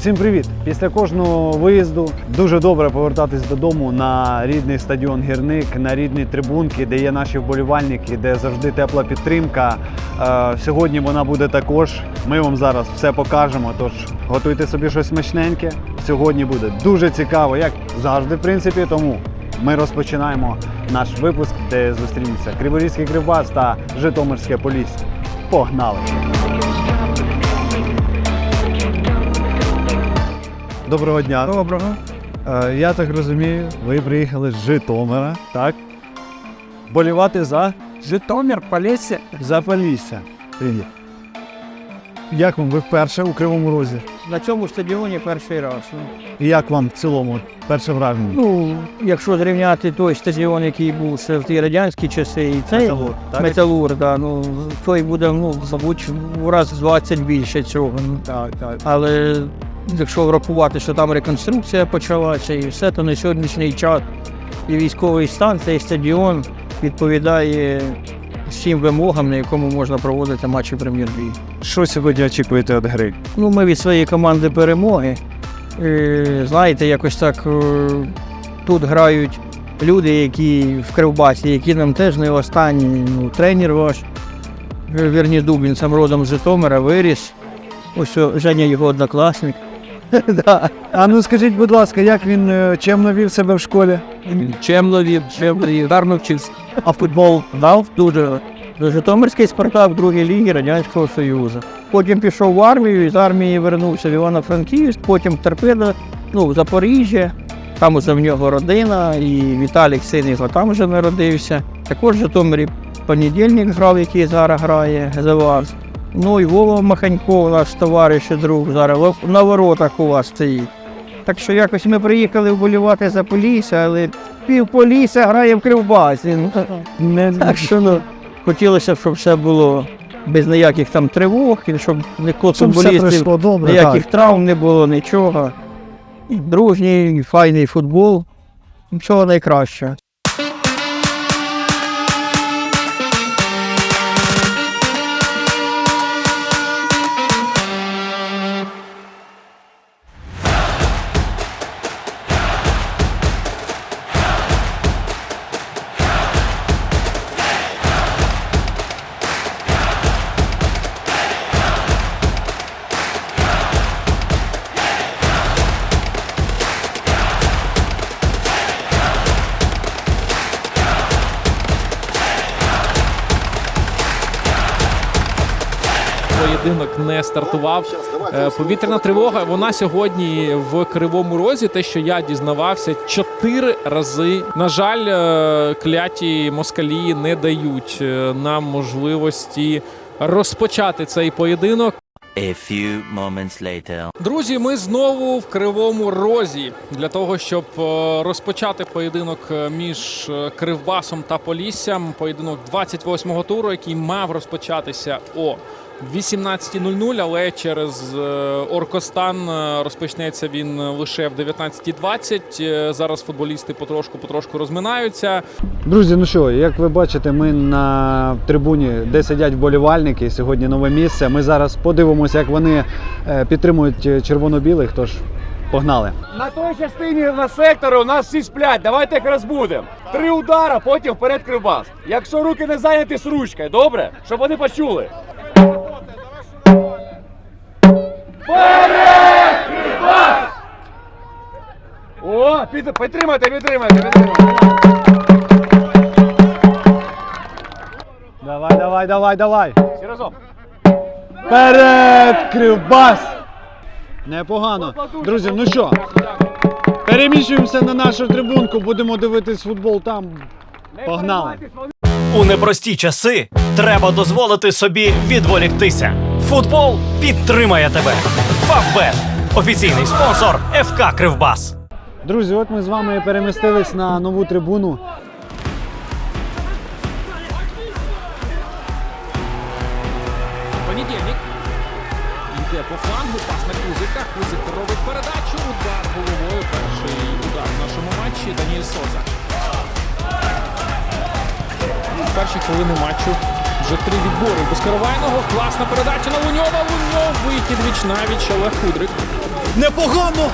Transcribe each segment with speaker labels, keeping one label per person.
Speaker 1: Всім привіт! Після кожного виїзду дуже добре повертатись додому на рідний стадіон Гірник, на рідні трибунки, де є наші вболівальники, де завжди тепла підтримка. Е, Сьогодні вона буде також. Ми вам зараз все покажемо. Тож готуйте собі щось смачненьке. Сьогодні буде дуже цікаво, як завжди, в принципі. Тому ми розпочинаємо наш випуск, де зустрінуться Криворізький Кривбас та Житомирське Полісся. Погнали! Доброго дня.
Speaker 2: Доброго.
Speaker 1: Е, Я так розумію, ви приїхали з Житомира, так? Болівати за,
Speaker 2: Житомир, Полісся.
Speaker 1: за Полісся. Привіт. Як вам ви вперше у Кривому Розі?
Speaker 2: На цьому стадіоні перший раз. Ну,
Speaker 1: І як вам в цілому перше враження?
Speaker 2: Ну, якщо зрівняти той стадіон, який був ще в ті радянські часи, і цей
Speaker 1: Металург, так?
Speaker 2: Металург, да, ну, той буде, ну, мабуть, в раз 20 більше цього. Ну,
Speaker 1: так, так.
Speaker 2: Але якщо врахувати, що там реконструкція почалася і все, то на сьогоднішній час і військовий стан, цей стадіон відповідає всім вимогам, на якому можна проводити матчі прем'єр-ліги.
Speaker 1: Що сьогодні очікуєте від гри?
Speaker 2: Ну, ми від своєї команди перемоги. Е, знаєте, якось так е, тут грають люди, які в Кривбасі, які нам теж не останні. Ну, тренер ваш, Вірні Дубін, сам родом з Житомира, виріс. Ось Женя його однокласник.
Speaker 1: А ну скажіть, будь ласка, як він е, чемно себе в школі?
Speaker 2: Чемно вів, чемно вів, гарно вчився. А футбол дав дуже. Житомирський Спартак другої ліги Радянського Союзу. Потім пішов в армію, і з армії вернувся в Івано-Франківськ, потім в ну, в Запоріжжя. Там уже в нього родина, і Віталік син його там вже народився. Також в Житомирі понедільник грав, який зараз грає за вас. Ну і Вова Маханько, наш товариш і друг, зараз на воротах у вас стоїть. Так що якось ми приїхали вболівати за Полісся, але пів Полісся грає в Кривбасі. Ну, так що ну, хотілося б, щоб все було без ніяких там тривог, і щоб
Speaker 1: щоб
Speaker 2: футболістів, ніяких
Speaker 1: Так.
Speaker 2: травм не було, нічого. Дружній, файний футбол. Нічого найкращого.
Speaker 3: Поєдинок не стартував. Е, Повітряна тривога. Вона сьогодні в кривому розі. Те, що я дізнавався, чотири рази. На жаль, е, кляті москалі не дають е, нам можливості розпочати цей поєдинок.
Speaker 4: A few moments later.
Speaker 3: Друзі, ми знову в кривому розі для того, щоб розпочати поєдинок між Кривбасом та Поліссям. Поєдинок 28-го туру, який мав розпочатися о 18.00, але через е, Оркостан е, розпочнеться він лише в 19.20. Е, Зараз футболісти потрошку-потрошку розминаються.
Speaker 1: Друзі, ну що, як ви бачите, ми на трибуні, де сидять вболівальники. Сьогодні нове місце. Ми зараз подивимося, як вони е, підтримують е, червоно-білих. Тож погнали.
Speaker 5: На той частині на секторі у нас всі сплять. Давайте їх розбудемо. Три удара, потім вперед кривбас. Якщо руки не зайняті з ручкою, добре? Щоб вони почули. Вперед, кривбас! О, під, підтримайте, підтримайте, підтримайте.
Speaker 1: Давай, давай, давай, давай.
Speaker 5: Всі разом.
Speaker 1: Вперед, кривбас! Непогано. Друзі, ну що, переміщуємося на нашу трибунку, будемо дивитись футбол там. Погнали.
Speaker 6: У непрості часи треба дозволити собі відволіктися. Футбол підтримає тебе. Фавбет офіційний спонсор ФК Кривбас.
Speaker 1: Друзі, от ми з вами перемістились на нову трибуну.
Speaker 3: Понедільник. Йде по флангу, пас на Кузика. Кузик робить передачу. Удар головою. Перший удар в нашому матчі. Даніель Соза. В перші хвилини матчу вже три відбори. Безкоровайного. Класна передача на Луньова. Луньов вихід віч навіч. Олег Кудрик.
Speaker 7: Непогано!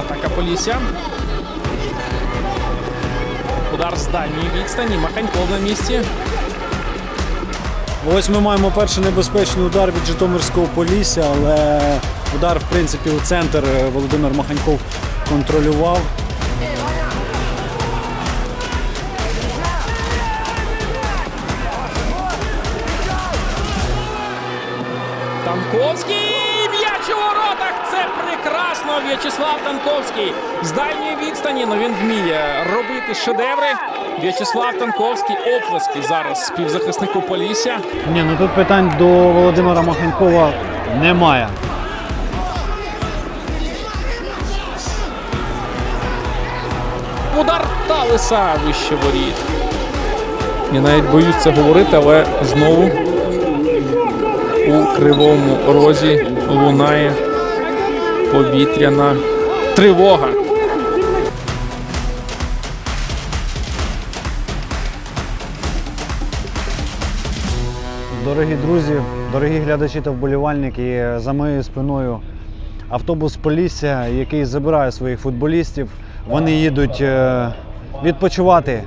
Speaker 3: Атака Полісся. Удар з дальньої відстані. Маханьков на місці.
Speaker 7: Ось ми маємо перший небезпечний удар від Житомирського Полісся, але удар, в принципі, у центр е, Володимир Маханьков контролював.
Speaker 3: Танковський! М'яч у воротах! Це прекрасно! В'ячеслав Танковський з дальньої відстані. Ну він вміє робити шедеври. В'ячеслав Танковський оплески зараз співзахиснику Полісся.
Speaker 1: Ні, ну тут питань до Володимира Маханькова немає.
Speaker 3: Удар Талиса вище воріт. Я навіть боюсь це говорити, але знову у кривому розі лунає повітряна тривога.
Speaker 1: Дорогі друзі, дорогі глядачі та вболівальники, за моєю спиною автобус Полісся, який забирає своїх футболістів. Вони їдуть е, відпочивати,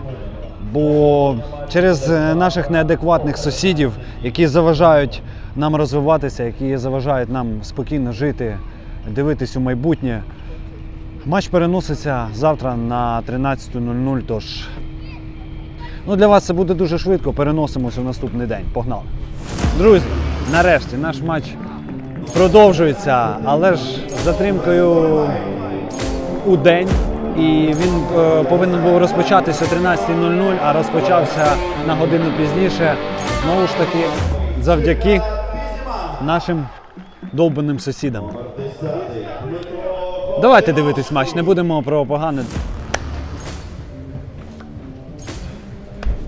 Speaker 1: бо через наших неадекватних сусідів, які заважають нам розвиватися, які заважають нам спокійно жити, дивитись у майбутнє. Матч переноситься завтра на 13.00, тож Ну, для вас це буде дуже швидко. Переносимося в наступний день. Погнали. Друзі, нарешті наш матч продовжується, але ж затримкою у день. І він е, повинен був розпочатися о 13.00, а розпочався на годину пізніше. Знову ж таки, завдяки нашим довбаним сусідам. Давайте дивитись матч, не будемо про погане.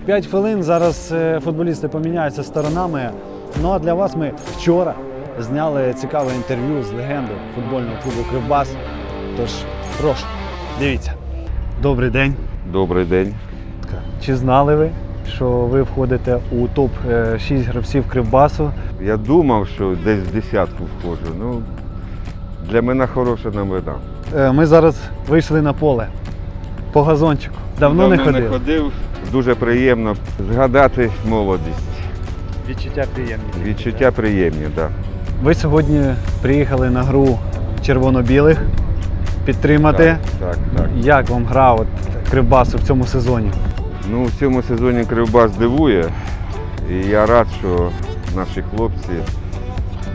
Speaker 1: 5 хвилин. Зараз е, футболісти поміняються сторонами. Ну а для вас ми вчора зняли цікаве інтерв'ю з легендою футбольного клубу Кривбас. Тож, прошу, дивіться. Добрий день.
Speaker 8: Добрий день.
Speaker 1: Чи знали ви, що ви входите у топ 6 гравців Кривбасу?
Speaker 8: Я думав, що десь в десятку входжу. Ну, для мене хороша новина.
Speaker 1: Е, Ми зараз вийшли на поле по газончику. Давно не ходили.
Speaker 8: ходив. Дуже приємно згадати молодість.
Speaker 1: Відчуття приємні.
Speaker 8: Відчуття приємні, так. Да.
Speaker 1: Ви сьогодні приїхали на гру червоно-білих підтримати.
Speaker 8: Так, так, так.
Speaker 1: Як вам гра от, Кривбасу в цьому сезоні?
Speaker 8: Ну, в цьому сезоні Кривбас дивує. І я рад, що наші хлопці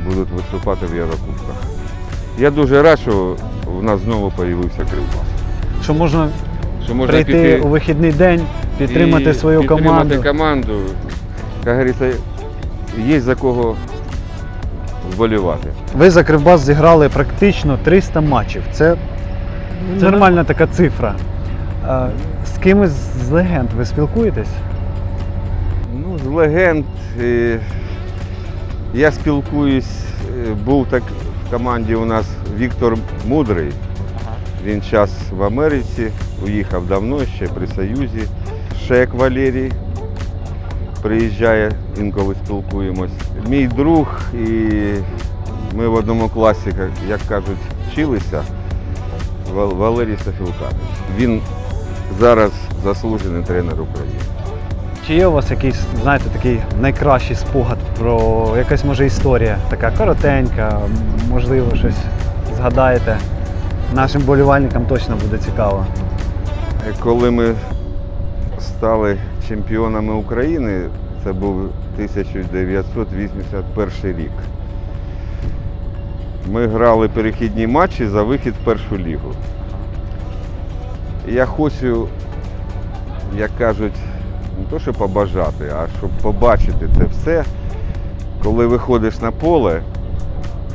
Speaker 8: будуть виступати в Єврокубках. Я дуже рад, що в нас знову з'явився Кривбас.
Speaker 1: Що можна
Speaker 8: Що можна
Speaker 1: прийти
Speaker 8: піти
Speaker 1: у вихідний день, підтримати
Speaker 8: і
Speaker 1: свою
Speaker 8: підтримати
Speaker 1: команду.
Speaker 8: команду. Як говориться, є за кого вболівати.
Speaker 1: Ви за Кривбас зіграли практично 300 матчів. Це, це нормальна така цифра. А, з кимось з легенд ви спілкуєтесь?
Speaker 8: Ну, з легенд е, я спілкуюсь, е, був так в команді у нас Віктор Мудрий. Він час в Америці, уїхав давно ще при Союзі. Шек Валерій приїжджає, інколи спілкуємось. Мій друг і ми в одному класі, як- як кажуть, вчилися. Валерій Софілканович. Він зараз заслужений тренер України.
Speaker 1: Чи є у вас якийсь, знаєте, такий найкращий спогад про якась може історія, така коротенька, можливо, щось згадаєте? Нашим болівальникам точно буде цікаво.
Speaker 8: Коли ми стали чемпіонами України, це був 1981 рік. Ми грали перехідні матчі за вихід в першу лігу. Я хочу, як кажуть, не то, що побажати, а щоб побачити це все, коли виходиш на поле,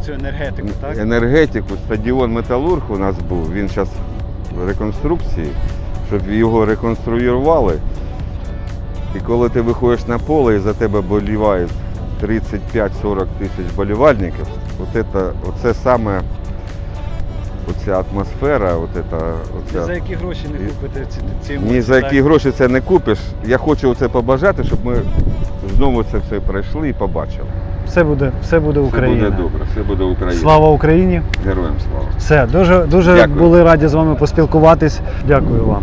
Speaker 1: Цю енергетику, так?
Speaker 8: енергетику, стадіон Металург у нас був, він зараз в реконструкції, щоб його реконструювали. І коли ти виходиш на поле і за тебе болівають 35-40 тисяч болівальників, от це, оце саме оця атмосфера, от це, оця,
Speaker 1: які гроші не купите ці, ці
Speaker 8: ні за які гроші це не купиш. Я хочу це побажати, щоб ми знову це все пройшли і побачили.
Speaker 1: Все буде, все буде
Speaker 8: Все
Speaker 1: Україна.
Speaker 8: буде добре, все буде Україна.
Speaker 1: Слава Україні!
Speaker 8: Героям слава.
Speaker 1: Все, дуже, дуже
Speaker 8: Дякую.
Speaker 1: були раді з вами поспілкуватись. Дякую вам.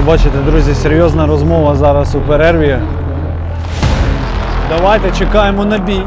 Speaker 1: Ви бачите, друзі, серйозна розмова зараз у перерві. Давайте чекаємо на бій.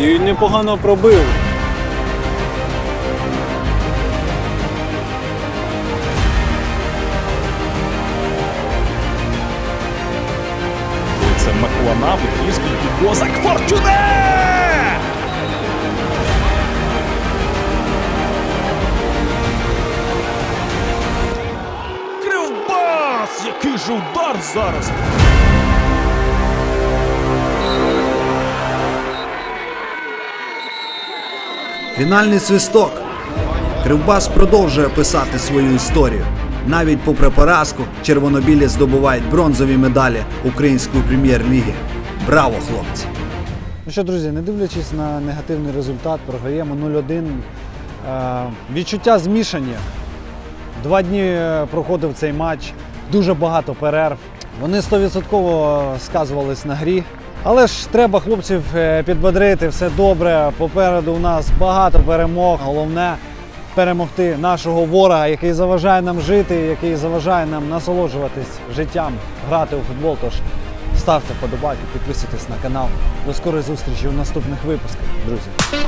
Speaker 7: І непогано пробив.
Speaker 9: Це Маклана, Вихівський і Козак Фортюне! Кривбас! Який же удар зараз!
Speaker 10: Фінальний свисток. Кривбас продовжує писати свою історію. Навіть попри поразку, червонобілі здобувають бронзові медалі Української прем'єр-ліги. Браво, хлопці!
Speaker 1: Ну що, друзі, не дивлячись на негативний результат, програємо 0-1. Е, Відчуття змішані. Два дні е, проходив цей матч, дуже багато перерв. Вони 100% сказувались на грі. Але ж треба хлопців підбадрити, підбодрити, все добре. Попереду у нас багато перемог. Головне перемогти нашого ворога, який заважає нам жити, який заважає нам насолоджуватись життям, грати у футбол. Тож ставте вподобайки, підписуйтесь на канал. До скорої зустрічі у наступних випусках, друзі.